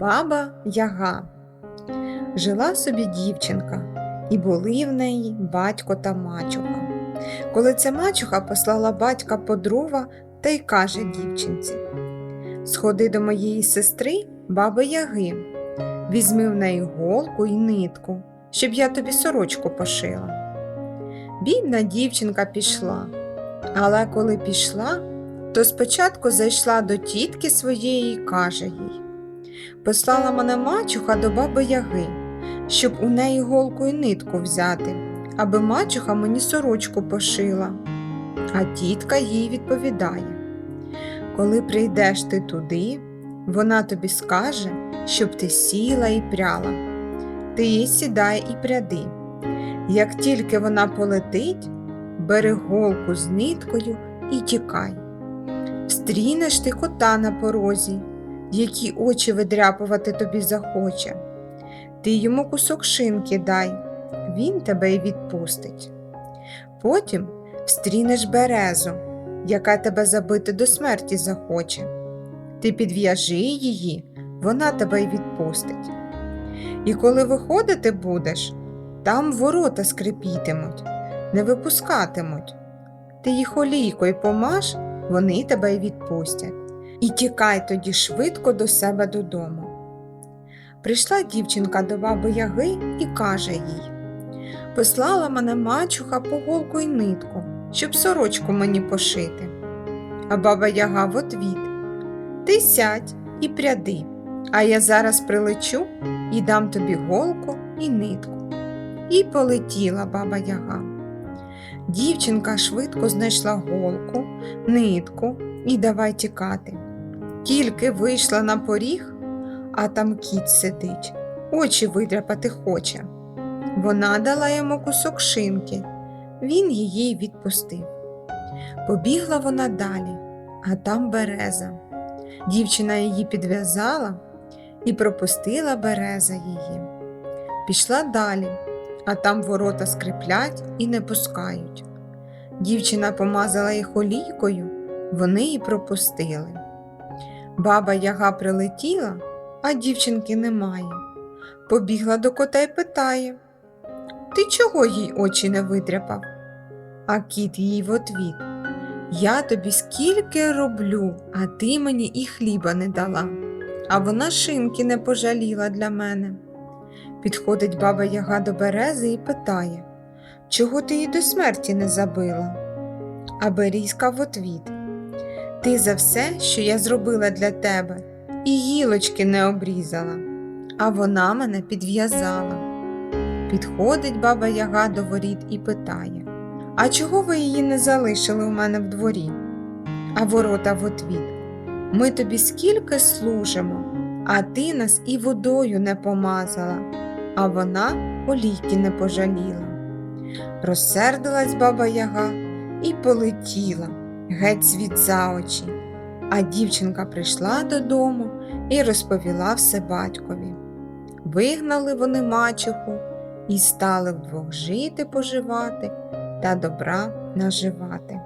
Баба Яга. Жила собі дівчинка, і були в неї батько та мачуха. Коли ця мачуха послала батька по дрова та й каже дівчинці: Сходи до моєї сестри, баби Яги, візьми в неї голку і нитку, щоб я тобі сорочку пошила. Бідна дівчинка пішла, але коли пішла, то спочатку зайшла до тітки своєї і каже їй Послала мене мачуха до баби Яги, щоб у неї голку і нитку взяти, аби мачуха мені сорочку пошила. А тітка їй відповідає Коли прийдеш ти туди, вона тобі скаже, щоб ти сіла і пряла. Ти їй сідай і пряди. Як тільки вона полетить, бери голку з ниткою і тікай. Встрінеш ти кота на порозі, які очі видряпувати тобі захоче. Ти йому кусок шинки дай, він тебе й відпустить. Потім встрінеш березу, яка тебе забити до смерті захоче. Ти підв'яжи її, вона тебе й відпустить. І коли виходити будеш, там ворота скрипітимуть, не випускатимуть. Ти їх олійкою помаш, вони тебе й відпустять. І тікай тоді швидко до себе додому. Прийшла дівчинка до баби Яги і каже їй Послала мене мачуха по голку й нитку, щоб сорочку мені пошити. А баба Яга в отвіт Ти сядь і пряди, а я зараз прилечу і дам тобі голку і нитку. І полетіла баба Яга. Дівчинка швидко знайшла голку, нитку і давай тікати. Тільки вийшла на поріг, а там кіт сидить, очі видряпати хоче. Вона дала йому кусок шинки, він її відпустив. Побігла вона далі, а там береза. Дівчина її підв'язала і пропустила береза її. Пішла далі, а там ворота скриплять і не пускають. Дівчина помазала їх олійкою, вони й пропустили. Баба Яга прилетіла, а дівчинки немає. Побігла до кота й питає Ти чого їй очі не видряпав? А кіт їй в отвіт Я тобі скільки роблю, а ти мені і хліба не дала, а вона шинки не пожаліла для мене. Підходить баба Яга до берези і питає Чого ти її до смерті не забила? А Берізка в отвіт Ти за все, що я зробила для тебе, і гілочки не обрізала, а вона мене підв'язала. Підходить баба Яга до воріт і питає А чого ви її не залишили у мене в дворі? А ворота в отвіт Ми тобі скільки служимо, а ти нас і водою не помазала, а вона олійки не пожаліла. Розсердилась баба Яга і полетіла геть світ за очі. А дівчинка прийшла додому і розповіла все батькові. Вигнали вони мачуху і стали вдвох жити поживати та добра наживати.